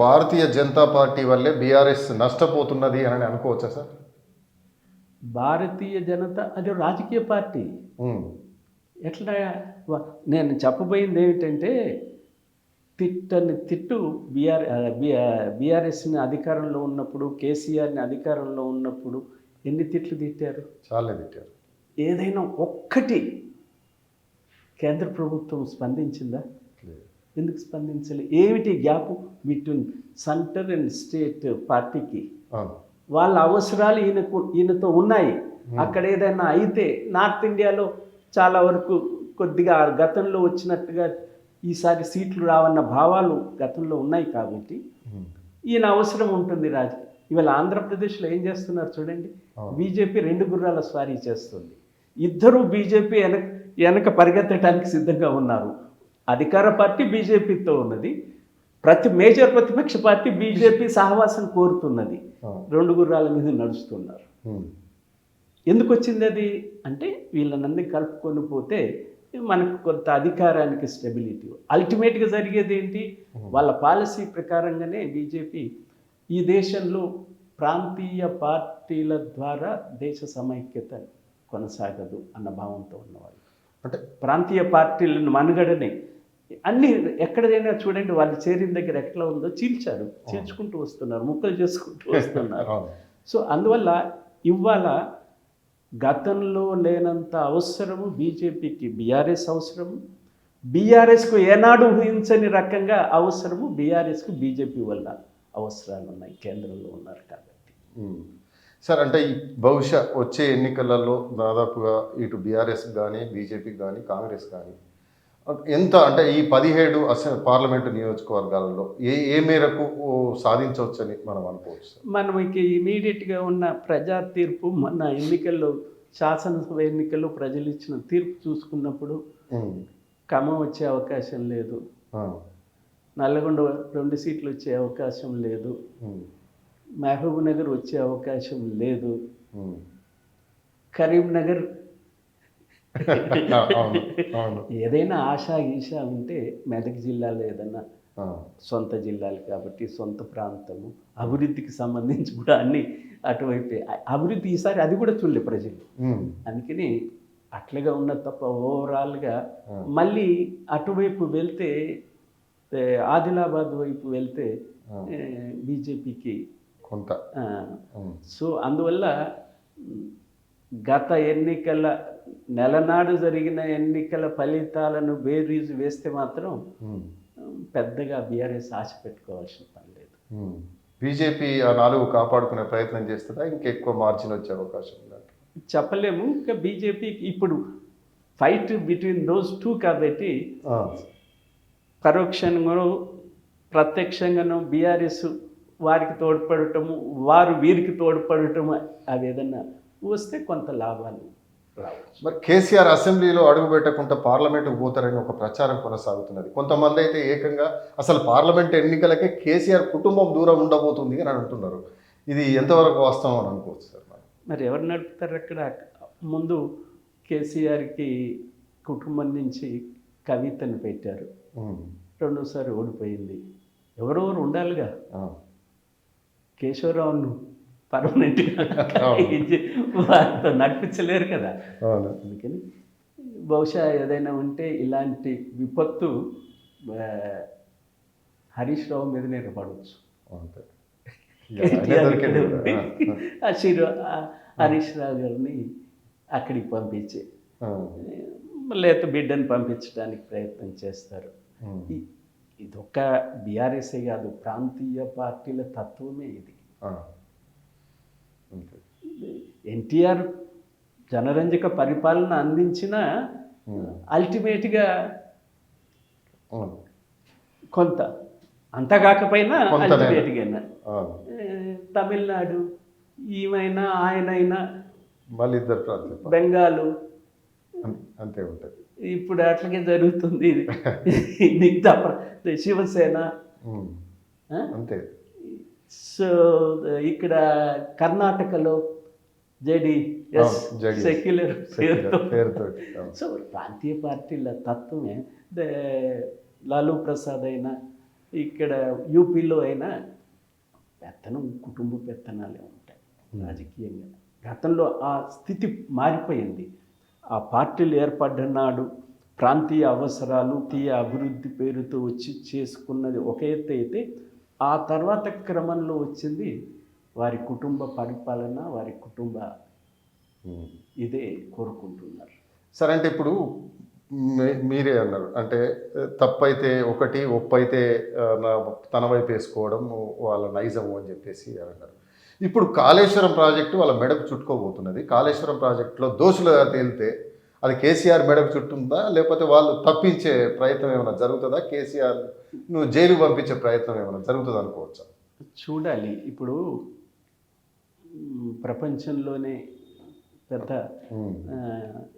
భారతీయ Janata Party వల్లే BRS నష్టపోతున్నది అని అనుకోవచ్చా సార్? భారతీయ జనతా అది రాజకీయ పార్టీ. ఎట్లా నేను చెప్పబోయింది ఏమిటంటే తిట్టని తిట్టు బీఆర్ బీఆర్ఎస్ని అధికారంలో ఉన్నప్పుడు కేసీఆర్ని అధికారంలో ఉన్నప్పుడు ఎన్ని తిట్లు తిట్టారు? చాలే తిట్టారు. ఏదైనా ఒక్కటి కేంద్ర ప్రభుత్వం స్పందించిందా. ఎందుకు స్పందించలే? ఏమిటి gap between centre and state పార్టీకి? వాళ్ళ అవసరాలు ఈయనకు ఈయనతో ఉన్నాయి. అక్కడ ఏదైనా అయితే నార్త్ ఇండియాలో చాలా వరకు కొద్దిగా గతంలో వచ్చినట్టుగా ఈసారి సీట్లు రావన్న భావాలు గతంలో ఉన్నాయి కాబట్టి ఈయన అవసరం ఉంటుంది రాజు. ఇవాళ ఆంధ్రప్రదేశ్లో ఏం చేస్తున్నారు చూడండి. బీజేపీ రెండు గుర్రాల స్వారీ చేస్తుంది. ఇద్దరు బీజేపీ వెనక వెనక పరిగెత్తడానికి సిద్ధంగా ఉన్నారు. అధికార పార్టీ బీజేపీతో ఉన్నది. ప్రతి మేజర్ ప్రతిపక్ష పార్టీ బీజేపీ సహవాసం కోరుతున్నది. రెండు గుర్రాల మీద నడుస్తున్నారు. ఎందుకు వచ్చింది అది? అంటే వీళ్ళనందరినీ కలుపుకొని పోతే మనకు కొంత అధికారానికి స్టెబిలిటీ. అల్టిమేట్గా జరిగేది ఏంటి? వాళ్ళ పాలసీ ప్రకారంగానే బీజేపీ ఈ దేశంలో ప్రాంతీయ పార్టీల ద్వారా దేశ సమైక్యత కొనసాగదు అన్న భావంతో ఉన్నవాళ్ళు. అంటే ప్రాంతీయ పార్టీలను మనుగడని అన్ని ఎక్కడైనా చూడండి వాళ్ళు చేరిన దగ్గర ఎట్లా ఉందో చీల్చారు. చీల్చుకుంటూ వస్తున్నారు ముక్కలు చేసుకుంటూ వస్తున్నారు. సో అందువల్ల ఇవాళ గతంలో లేనంత అవసరము బీజేపీకి బీఆర్ఎస్ అవసరము బీఆర్ఎస్కు ఏనాడు ఊహించని రకంగా అవసరము బీఆర్ఎస్కు బీజేపీ వల్ల అవసరాలు ఉన్నాయి కేంద్రంలో ఉన్నారు కాబట్టి. సార్ అంటే ఈ బహుశా వచ్చే ఎన్నికలలో దాదాపుగా ఇటు బీఆర్ఎస్ కానీ బీజేపీ కానీ కాంగ్రెస్ కానీ ఎంత అంటే ఈ పదిహేడు అసె పార్లమెంటు నియోజకవర్గాలలో ఏ ఏ మేరకు సాధించవచ్చని మనం అనుకోవచ్చు మనకి ఇమీడియట్గా ఉన్న ప్రజా తీర్పు మన ఎన్నికల్లో శాసనసభ ఎన్నికల్లో ప్రజలు ఇచ్చిన తీర్పు చూసుకున్నప్పుడు. ఖమ్మం వచ్చే అవకాశం లేదు. నల్లగొండ రెండు సీట్లు వచ్చే అవకాశం లేదు. మహబూబ్ నగర్ వచ్చే అవకాశం లేదు. కరీంనగర్ ఏదైనా ఆశా ఈశా ఉంటే మెదక్ జిల్లాలో ఏదైనా. సొంత జిల్లాలు కాబట్టి సొంత ప్రాంతము అభివృద్ధికి సంబంధించి కూడా అన్ని అటువైపే అభివృద్ధి ఈసారి అది కూడా చూడలే ప్రజలు. అందుకని అట్లాగా ఉన్న తప్ప ఓవరాల్గా. మళ్ళీ అటువైపు వెళ్తే ఆదిలాబాద్ వైపు వెళ్తే. కొంత బీజేపీకి ఉమ్. సో అందువల్ల గత ఎన్నికల నెలనాడు జరిగిన ఎన్నికల ఫలితాలను బేరీజు వేస్తే మాత్రం పెద్దగా బీఆర్ఎస్ ఆశ పెట్టుకోవాల్సిన పని లేదు. బీజేపీ ఆ నాలుగు కాపాడుకునే ప్రయత్నం చేస్తుందా? ఇంకెక్కువ మార్జిన్ వచ్చే అవకాశం చెప్పలేము. ఇంకా బీజేపీకి ఇప్పుడు ఫైట్ బిట్వీన్ దోస్ టూ కాబట్టి ఆ. పరోక్షంగాను ప్రత్యక్షంగాను బీఆర్ఎస్ వారికి తోడ్పడటము వారు వీరికి తోడ్పడటము అవి ఏదన్నా వస్తే కొంత లాభాలు రావచ్చు. మరి కేసీఆర్ అసెంబ్లీలో అడుగు పెట్టకుండా పార్లమెంటుకు పోతారని ఒక ప్రచారం కొనసాగుతున్నది. కొంతమంది అయితే ఏకంగా అసలు పార్లమెంట్ ఎన్నికలకే కేసీఆర్ కుటుంబం దూరం ఉండబోతుంది అని అంటున్నారు. ఇది ఎంతవరకు వాస్తవం అని అనుకోవచ్చు సార్ మరి? మరి ఎవరు నడుపుతారు అక్కడ? ముందు కేసీఆర్కి కుటుంబం నుంచి కవితను పెట్టారు. రెండోసారి ఓడిపోయింది. ఎవరెవరు ఉండాలిగా. కేశవరావును పర్మనెంట్గా అవును. వారితో నడిపించలేరు కదా. అందుకని బహుశా ఏదైనా ఉంటే ఇలాంటి విపత్తు హరీష్ రావు మీద నేను పడవచ్చు. ఆ. హరీష్ రావు గారిని అక్కడికి పంపించి. లేకపోతే బిడ్డని పంపించడానికి ప్రయత్నం చేస్తారు. ఉమ్. ఈ- ఇది ఒక్క బీఆర్ఎస్ఏ కాదు ప్రాంతీయ పార్టీల తత్వమే ఇది. ఎన్టీఆర్ జనరంజక పరిపాలన అందించిన ఉమ్. అల్టిమేట్గా. కొంత అంత కాకపోయినా కొంతనే. అల్టిమేట్గా. తమిళనాడు ఈమైనా ఆయనైనా మళ్ళీ ఇద్దరు ప్రాంతం బెంగాలు అంతే ఉంటుంది ఇప్పుడు అట్లాగే జరుగుతుంది మిగతా ప్ర- శివసేన. ఆ? అంతే సో ఇక్కడ కర్ణాటకలో అవును, JDS. సెక్యులర్ పేరుతో. సో ప్రాంతీయ పార్టీల తత్వమే దే- లాలూ ప్రసాద్ అయినా ఇక్కడ యూపీలో అయినా పెత్తనం కుటుంబ పెత్తనాలే ఉంటాయి రాజకీయంగా గతంలో ఆ స్థితి మారిపోయింది ఆ పార్టీలు ఏర్పడ్డ నాడు ప్రాంతీయ అవసరాలు తీయ అభివృద్ధి పేరుతో వచ్చి చేసుకున్నది ఒక ఎత్తు అయితే ఆ తర్వాత క్రమంలో వచ్చింది వారి కుటుంబ పరిపాలన వారి కుటుంబ. ఇదే కోరుకుంటున్నారు. సరే అంటే ఇప్పుడు మీరే అన్నారు. అంటే తప్పైతే ఒకటి ఒప్పు అయితే ఆ, నా తన వైపు వేసుకోవడం వాళ్ళ నైజము అని చెప్పేసి అన్నారు. ఇప్పుడు కాళేశ్వరం ప్రాజెక్టు వాళ్ళ మెడకు చుట్టుకోబోతున్నది. కాళేశ్వరం ప్రాజెక్టులో దోషులుగా తేలితే అది కేసీఆర్ మెడకు చుట్టుందా? లేకపోతే వాళ్ళు తప్పించే ప్రయత్నం ఏమైనా జరుగుతుందా? కేసీఆర్ నువ్వు జైలు పంపించే ప్రయత్నం ఏమైనా జరుగుతుంది అనుకోవచ్చా? చూడాలి. ఇప్పుడు ప్రపంచంలోనే పెద్ద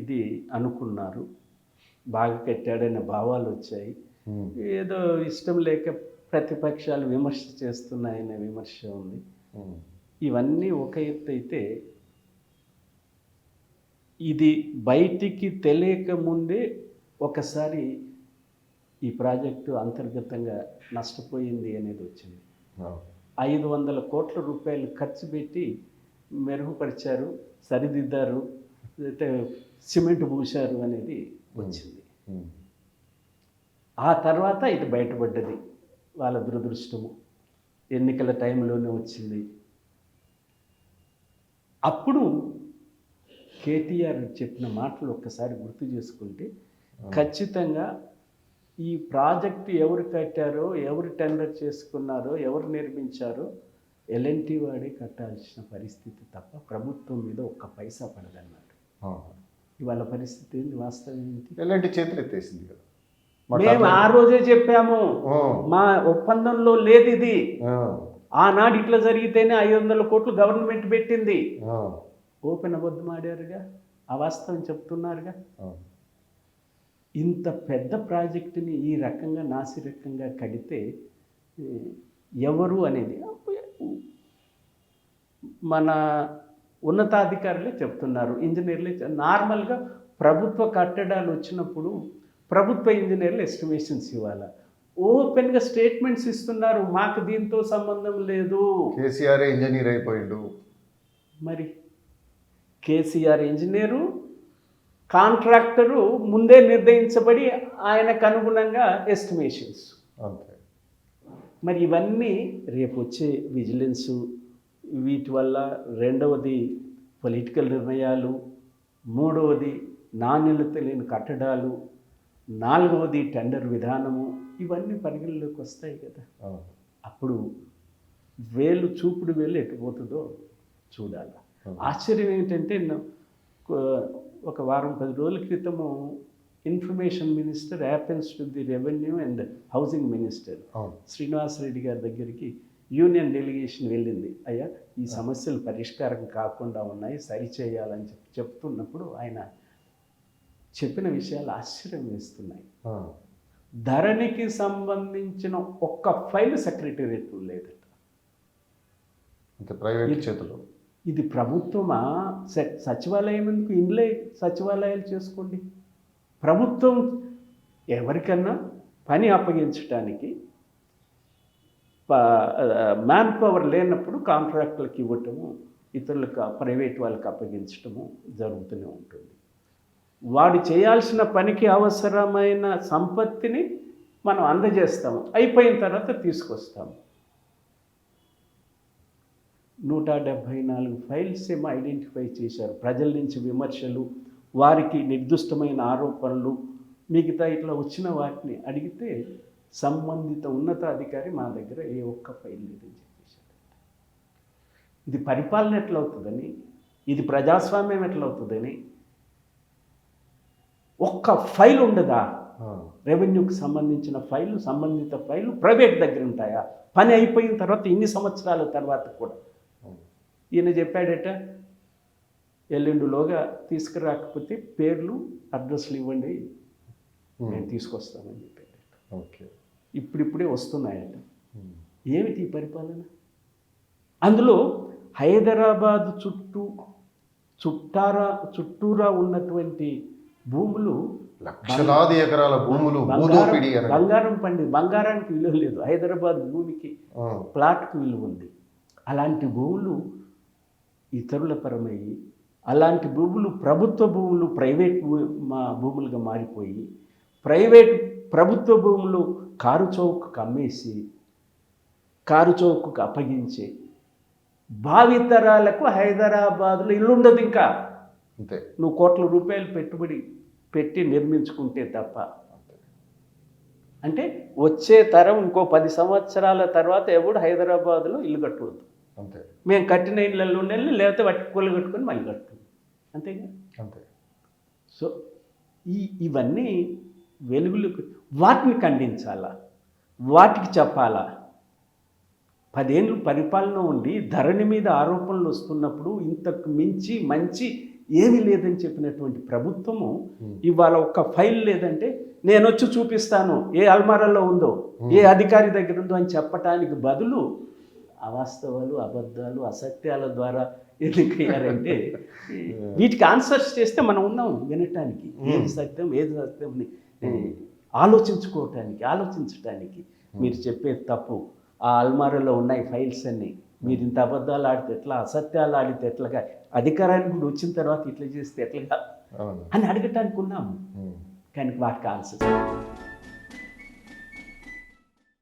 ఇది అనుకున్నారు. బాగా కట్టాడనే భావాలు వచ్చాయి. ఏదో ఇష్టం లేక ప్రతిపక్షాలు విమర్శ చేస్తున్నాయనే విమర్శ ఉంది. ఇవన్నీ ఒక ఎత్తు అయితే ఇది బయటికి తెలియక ముందే ఒకసారి ఈ ప్రాజెక్టు అంతర్గతంగా నష్టపోయింది అనేది వచ్చింది. ఐదు వందల కోట్ల రూపాయలు ఖర్చు పెట్టి మెరుగుపరిచారు సరిదిద్దారు సిమెంట్ పూశారు అనేది వచ్చింది. ఆ తర్వాత ఇది బయటపడ్డది వాళ్ళ దురదృష్టము. ఎన్నికల టైంలోనే వచ్చింది. అప్పుడు కేటీఆర్ చెప్పిన మాటలు ఒక్కసారి గుర్తు చేసుకుంటే ఖచ్చితంగా ఈ ప్రాజెక్టు ఎవరు కట్టారో ఎవరు టెండర్ చేసుకున్నారో ఎవరు నిర్మించారో ఎల్ఎన్టీ వాడే కట్టాల్సిన పరిస్థితి తప్ప ప్రభుత్వం మీద ఒక్క పైసా పడదన్నాడు అవును. ఇవాళ పరిస్థితి ఏంది? వాస్తవం ఏంటి? ఎలాంటి చేతులు ఎత్తేసింది కదా. మేము ఆ రోజే చెప్పాము మా ఒప్పందంలో లేదు ఇది ఆనాడు ఇట్లా జరిగితేనే ఐదు వందల కోట్లు గవర్నమెంట్ పెట్టింది. ఓపెన్ అబద్ధం ఆడారుగా? అవాస్తవం చెప్తున్నారుగా. ఇంత పెద్ద ప్రాజెక్టుని ఈ రకంగా నాసిరకంగా కడితే ఎవరు అనేది మన ఉన్నతాధికారులే చెప్తున్నారు. ఇంజనీర్లే నార్మల్గా ప్రభుత్వ కట్టడాలు వచ్చినప్పుడు ప్రభుత్వ ఇంజనీర్లు ఎస్టిమేషన్స్ ఇవ్వాలి. ఓపెన్గా స్టేట్మెంట్స్ ఇస్తున్నారు. మాకు దీంతో సంబంధం లేదు. కేసీఆర్ ఇంజనీర్ అయిపోయిండు. మరి? కేసీఆర్ ఇంజనీరు కాంట్రాక్టరు ముందే నిర్ణయించబడి ఆయనకు అనుగుణంగా ఎస్టిమేషన్స్ అంతే మరి ఇవన్నీ రేపు వచ్చే విజిలెన్సు వీటి వల్ల రెండవది పొలిటికల్ నిర్ణయాలు మూడవది నాణ్యత లేని కట్టడాలు నాలుగవది టెండర్ విధానము ఇవన్నీ పరిగణలోకి వస్తాయి కదా. అప్పుడు వేలు చూపుడు వేలు ఎట్టుపోతుందో చూడాలి. ఆశ్చర్యం ఏంటంటే ఒక వారం పది రోజుల క్రితము information minister happens to the revenue and housing minister Srinivas Reddy గారి దగ్గరికి యూనియన్ డెలిగేషన్ వెళ్ళింది. అయ్యా ఈ సమస్యలు పరిష్కారం కాకుండా ఉన్నాయి సరిచేయాలని చెప్పి చెప్తున్నప్పుడు ఆయన చెప్పిన విషయాలు ఆశ్చర్యం వేస్తున్నాయి. ధరణికి సంబంధించిన ఒక్క ఫైల్ సెక్రటేరియట్లో లేదట. అంతే ప్రైవేట్ చేతులు. ఇది ప్రభుత్వమా? సచివాలయం ఎందుకు ఇండ్లే సచివాలయాలు చేసుకోండి? ప్రభుత్వం ఎవరికన్నా పని అప్పగించడానికి మ్యాన్ పవర్ లేనప్పుడు కాంట్రాక్టులకు ఇవ్వటము ఇతరులకు ప్రైవేట్ వాళ్ళకి అప్పగించటము జరుగుతూనే ఉంటుంది. వాడు చేయాల్సిన పనికి అవసరమైన సంపత్తిని మనం అందజేస్తాము. అయిపోయిన తర్వాత తీసుకొస్తాము. నూట డెబ్భై నాలుగు ఫైల్స్ ఏమో ఐడెంటిఫై చేశారు. ప్రజల నుంచి విమర్శలు వారికి నిర్దిష్టమైన ఆరోపణలు మిగతా ఇట్లా వచ్చిన వాటిని అడిగితే సంబంధిత ఉన్నతాధికారి మా దగ్గర ఏ ఒక్క ఫైల్ లేదని ఇది పరిపాలన ఎట్లా అవుతుందని ఇది ప్రజాస్వామ్యం ఎట్లా అవుతుందని ఒక్క ఫైల్ ఉండదా? రెవెన్యూకి సంబంధించిన ఫైలు సంబంధిత ఫైలు ప్రైవేట్ దగ్గర ఉంటాయా? పని అయిపోయిన తర్వాత ఇన్ని సంవత్సరాల తర్వాత కూడా. ఈయన చెప్పాడట ఎల్లుండిలోగా తీసుకురాకపోతే పేర్లు అడ్రస్లు ఇవ్వండి ఉమ్, నేను తీసుకొస్తానని చెప్పాడట. ఓకే. ఇప్పుడిప్పుడే వస్తున్నాయట. ఉమ్, ఏమిటి ఈ పరిపాలన? అందులో హైదరాబాద్ చుట్టూ చుట్టారా చుట్టూరా ఉన్నటువంటి భూములు లక్షలాది ఎకరాల భూములు బంగారం భూదోపిడి అని బంగారం పండి బంగారానికి విలువ లేదు. హైదరాబాద్ భూమికి ప్లాట్కి విలువ ఉంది. అలాంటి భూములు ఇతరుల పరమయ్యి అలాంటి భూములు ప్రభుత్వ భూములు ప్రైవేట్ మా భూములుగా మారిపోయి ప్రైవేట్ ప్రభుత్వ భూములు కారు చౌక్కు అమ్మేసి కారు చౌక్కు అప్పగించి భావితరాలకు హైదరాబాద్లో ఇల్లు ఉండదు ఇంకా. అంతే. నువ్వు కోట్ల రూపాయలు పెట్టుబడి పెట్టి నిర్మించుకుంటే తప్ప. అంటే వచ్చే తరం ఇంకో పది సంవత్సరాల తర్వాత ఎవడు హైదరాబాద్లో ఇల్లు కట్టవద్దు అంతే. మేము కట్టిన ఇళ్ళల్లో ఉండాలి లేకపోతే వాటి కూల కట్టుకొని మళ్ళీ కట్టుకుంది అంతేగా? అంతే. సో ఈ ఇవన్నీ వెలుగులు వాటిని ఖండించాలా? వాటికి చెప్పాలా? పదేళ్ళు పరిపాలన ఉండి ధరణి మీద ఆరోపణలు వస్తున్నప్పుడు ఇంతకు మించి మంచి ఏమీ లేదని చెప్పినటువంటి ప్రభుత్వము ఇవాళ ఒక్క ఫైల్ లేదంటే నేను వచ్చి చూపిస్తాను ఏ అల్మారాలో ఉందో ఏ అధికారి దగ్గర ఉందో అని చెప్పటానికి బదులు అవాస్తవాలు అబద్ధాలు అసత్యాల ద్వారా ఎన్నికయ్యారంటే వీటికి ఆన్సర్స్ చేస్తే మనం ఉన్నాం వినటానికి. ఏది సత్యం ఏది సత్యం అని ఆలోచించుకోవటానికి ఆలోచించటానికి మీరు చెప్పేది తప్పు. ఆ అల్మారాలో ఉన్నాయి ఫైల్స్ అన్ని. మీరు ఇంత అబద్ధాలు ఆడితే ఎట్లా అసత్యాలు ఆడితే ఎట్లాగా అధికారానికి కూడా వచ్చిన తర్వాత ఇట్లా చేస్తే ఎట్లాగా అని అడగటానికి ఉన్నాము. కానీ వాటికి ఆన్సర్